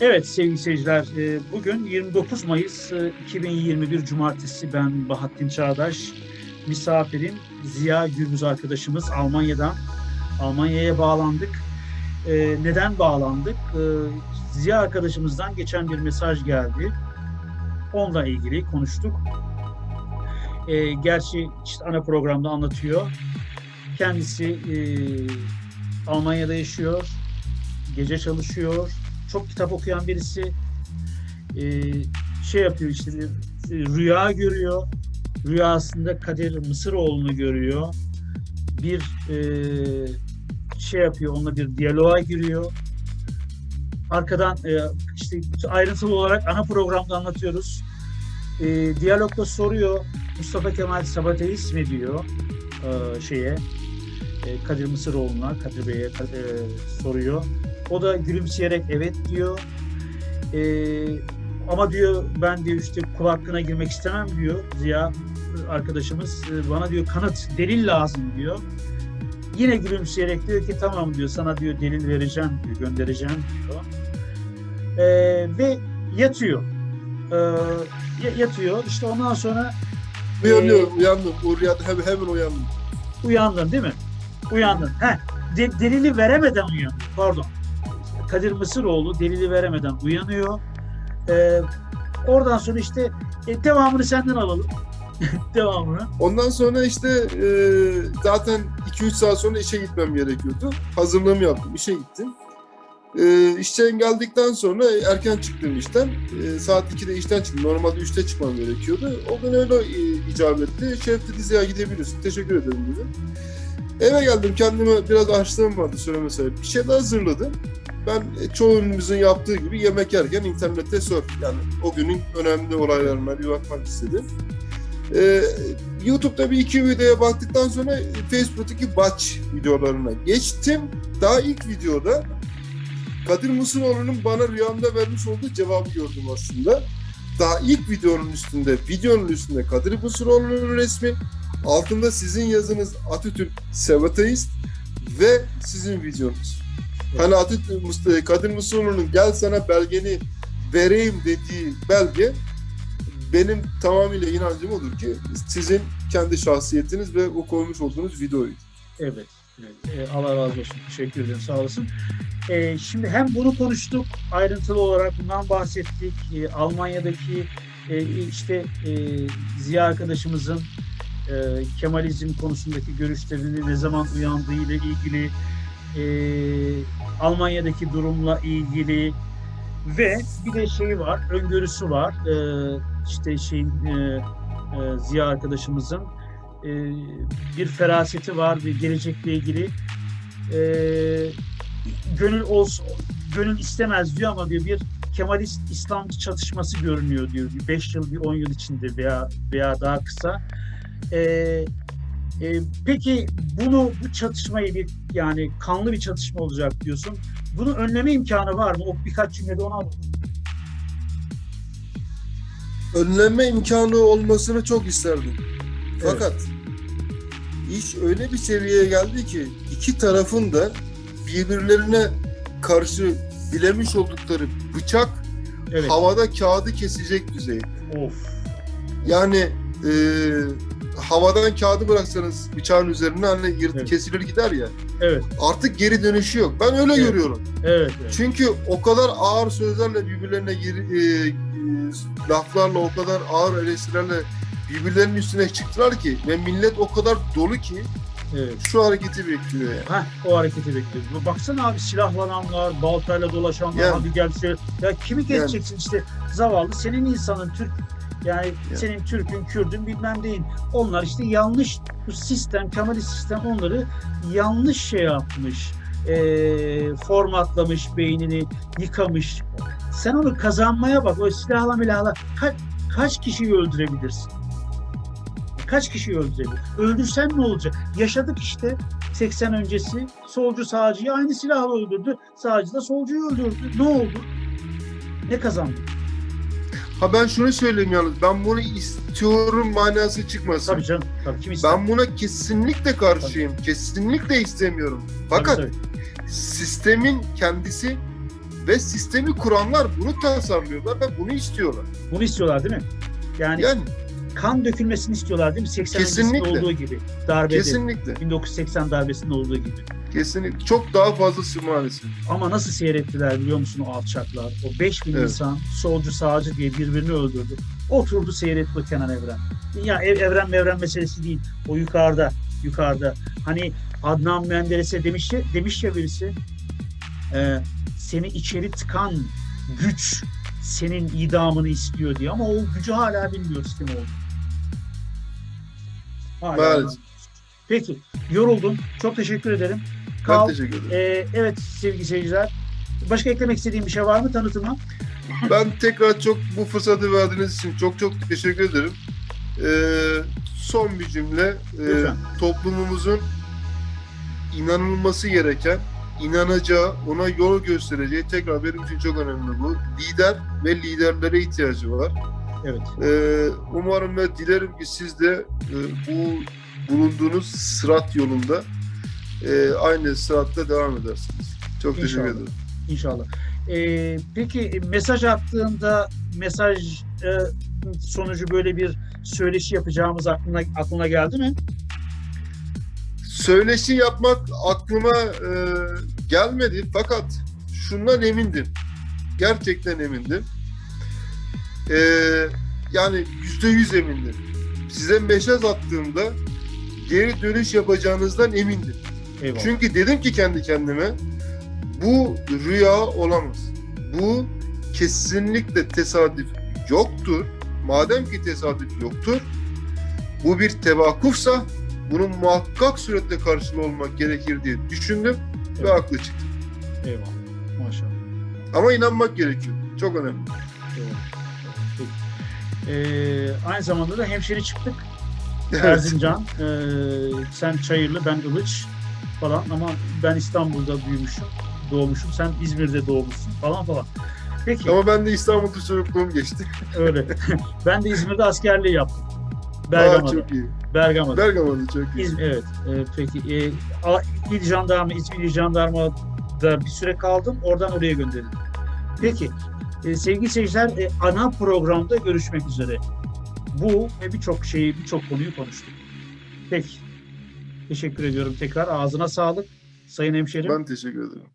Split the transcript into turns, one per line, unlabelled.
Evet sevgili seyirciler, e, bugün 29 Mayıs e, 2021 Cumartesi ben Bahattin Çağdaş. Misafirim Ziya Gürbüz arkadaşımız Almanya'dan. Almanya'ya bağlandık. E, Neden bağlandık? E, Ziya arkadaşımızdan geçen bir mesaj geldi. Onunla ilgili konuştuk. E, Gerçi işte ana programda anlatıyor. Kendisi e, Almanya'da yaşıyor. Gece çalışıyor çok kitap okuyan birisi e, şey yapıyor işte rüya görüyor. Rüyasında Kadir Mısıroğlu'nu görüyor. Bir e, şey yapıyor, onunla bir diyaloğa giriyor. Arkadan e, işte ayrıntılı olarak ana programda anlatıyoruz. E, diyalogda soruyor Mustafa Kemal Sabateist mi diyor e, şeye e, Kadir Mısıroğlu'na, Kadir Bey'e e, soruyor. O da gülümseyerek evet diyor. Ee, ama diyor ben diyor işte kul hakkına girmek istemem diyor Ziya arkadaşımız. Ee, bana diyor kanıt, delil lazım diyor. Yine gülümseyerek diyor ki tamam diyor sana diyor delil vereceğim diyor, göndereceğim diyor. Ee, ve yatıyor. Ee, yatıyor. İşte ondan sonra
Uyanıyorum, uyandım. Uyandım, hemen, hemen uyandım.
Uyandın değil mi? Uyandın. Heh, de, delili veremeden uyandı. Pardon. Kadir Mısıroğlu delili veremeden uyanıyor. Ee, oradan sonra işte e, devamını senden alalım. devamını.
Ondan sonra işte e, zaten 2-3 saat sonra işe gitmem gerekiyordu. Hazırlığımı yaptım, işe gittim. E, işten geldikten sonra erken çıktım işten. E, saat 2'de işten çıktım. Normalde 3'te çıkmam gerekiyordu. O gün öyle e, icap etti. Şef dedi Ziya gidebilirsin. Teşekkür ederim dedi. Eve geldim kendime biraz açlığım vardı söyleme sebep. Bir şeyler hazırladım. Ben e, çoğumuzun yaptığı gibi yemek yerken internette surf yani o günün önemli olaylarına bir bakmak istedim. Ee, YouTube'da bir iki videoya baktıktan sonra Facebook'taki batch videolarına geçtim. Daha ilk videoda Kadir Mısıroğlu'nun bana rüyamda vermiş olduğu cevabı gördüm aslında. Daha ilk videonun üstünde, videonun üstünde Kadir Mısıroğlu'nun resmi, altında sizin yazınız Atatürk Sevateist ve sizin videonuz. Hani Atatürk, Kadir Mısıroğlu'nun gel sana belgeni vereyim dediği belge benim tamamıyla inancım odur ki sizin kendi şahsiyetiniz ve o koymuş olduğunuz videoyu.
Evet. evet. Ee, Allah razı olsun. Teşekkür ederim. Sağ olasın. Ee, şimdi hem bunu konuştuk. Ayrıntılı olarak bundan bahsettik. Ee, Almanya'daki e, işte e, Ziya arkadaşımızın e, Kemalizm konusundaki görüşlerini ne zaman uyandığı ile ilgili e, Almanya'daki durumla ilgili ve bir de şey var, öngörüsü var. E, işte şeyin e, e, Ziya arkadaşımızın e, bir feraseti var bir gelecekle ilgili. E, gönül olsun, gönül istemez diyor ama diyor bir Kemalist İslamcı çatışması görünüyor diyor. Bir 5 yıl, bir 10 yıl içinde veya veya daha kısa. E, e, peki bunu bu çatışmayı bir yani kanlı bir çatışma olacak diyorsun. Bunu önleme imkanı var mı? O birkaç cümlede onu alalım.
Önleme imkanı olmasını çok isterdim. Fakat iş öyle bir seviyeye geldi ki iki tarafın da birbirlerine karşı bilemiş oldukları bıçak
Evet.
havada kağıdı kesecek düzey.
Of.
Yani e, havadan kağıdı bıraksanız bıçağın üzerine hani yırt
Evet.
kesilir gider ya.
Evet.
Artık geri dönüşü yok. Ben öyle
Evet.
görüyorum.
Evet. evet.
Çünkü o kadar ağır sözlerle birbirlerine gir, e, e, laflarla o kadar ağır eleştirilerle birbirlerinin üstüne çıktılar ki ve millet o kadar dolu ki
evet.
şu hareketi bekliyor yani.
Heh, o hareketi bekliyoruz. Bu Baksana abi silahlananlar, baltayla dolaşanlar,
Yani.
hadi gel şey. Ya kimi geçeceksin işte zavallı senin insanın Türk yani
Yani.
senin Türk'ün, Kürd'ün bilmem neyin. Onlar işte yanlış bu sistem, Kemalist sistem onları yanlış şey yapmış. eee, formatlamış, beynini yıkamış. Sen onu kazanmaya bak. O silahla milahla kaç, kaç kişiyi öldürebilirsin? Kaç kişiyi öldürebilir? Öldürsen ne olacak? Yaşadık işte 80 öncesi solcu sağcıyı aynı silahla öldürdü. Sağcı da solcuyu öldürdü. Ne oldu? Ne kazandı?
Ha ben şunu söyleyeyim yalnız ben bunu istiyorum manası çıkmasın.
Tabii canım. Tabii kim ister?
Ben buna kesinlikle karşıyım. Kesinlikle istemiyorum. Fakat
Tabii, tabii.
sistemin kendisi Ve sistemi kuranlar bunu tasarlıyorlar ve bunu istiyorlar.
Bunu istiyorlar değil mi? Yani,
Yani
kan dökülmesini istiyorlar değil mi? 80 öncesinde
Kesinlikle.
olduğu gibi. Darbede.
kesinlikle,
1980 darbesinde olduğu gibi.
kesinlikle çok daha fazlası maalesef.
Ama nasıl seyrettiler biliyor musun o alçaklar? O 5000
Evet.
insan solcu sağcı diye birbirini öldürdü. Oturdu seyretti Kenan Evren. Ya ev, evren mevren meselesi değil. O yukarıda. Yukarıda. Hani Adnan Menderes'e demiş ya, demiş ya birisi e, seni içeri tıkan güç senin idamını istiyor diye. Ama o gücü hala bilmiyoruz kim oldu. Hala
Maalesef.
Peki. Yoruldun. Çok teşekkür ederim.
Ben
Kal.
teşekkür ederim.
Ee, evet sevgili seyirciler. Başka eklemek istediğim bir şey var mı tanıtıma?
Ben tekrar çok bu fırsatı verdiğiniz için çok çok teşekkür ederim. Ee, son bir cümle. Ee,
Lütfen.
toplumumuzun inanılması gereken, inanacağı, ona yol göstereceği tekrar benim için çok önemli bu. Lider ve liderlere ihtiyacı var.
Evet.
Ee, umarım ve dilerim ki siz de e, bu bulunduğunuz sırat yolunda e, aynı sıratta devam edersiniz. Çok teşekkür
İnşallah.
ederim.
İnşallah. Ee, peki mesaj attığında mesaj e, sonucu böyle bir söyleşi yapacağımız aklına aklına geldi mi?
Söyleşi yapmak aklıma e, gelmedi fakat şundan emindim. Gerçekten emindim. E, yani yüzde yüz emindim. Size mesaj attığımda geri dönüş yapacağınızdan emindim.
Eyvallah.
Çünkü dedim ki kendi kendime bu rüya olamaz. Bu kesinlikle tesadüf yoktur. Madem ki tesadüf yoktur, bu bir tevakkufsa bunun muhakkak surette karşılığı olmak gerekir diye düşündüm ve
Evet.
haklı çıktım.
Eyvallah. Maşallah.
Ama inanmak gerekiyor. Çok önemli.
Eyvallah. Peki. Ee, aynı zamanda da hemşeri çıktık.
Evet.
Erzincan. Ee, sen Çayırlı, ben Ilıç falan ama ben İstanbul'da büyümüşüm, doğmuşum. Sen İzmir'de doğmuşsun falan falan. Peki
Ama ben de İstanbul'da çocukluğum geçti.
öyle. ben de İzmir'de askerliği yaptım.
Aa,
Bergama'da.
çok iyi.
Bergama'da.
Bergama'da çok iyi.
İzmir, evet. Ee, peki. E, İl Jandarma, İzmir İl Jandarma'da bir süre kaldım. Oradan oraya gönderildim. Peki. E, sevgili seyirciler, e, ana programda görüşmek üzere. Bu ve birçok şeyi, birçok konuyu konuştuk. Peki. Teşekkür ediyorum tekrar. Ağzına sağlık. Sayın hemşerim.
Ben teşekkür ederim.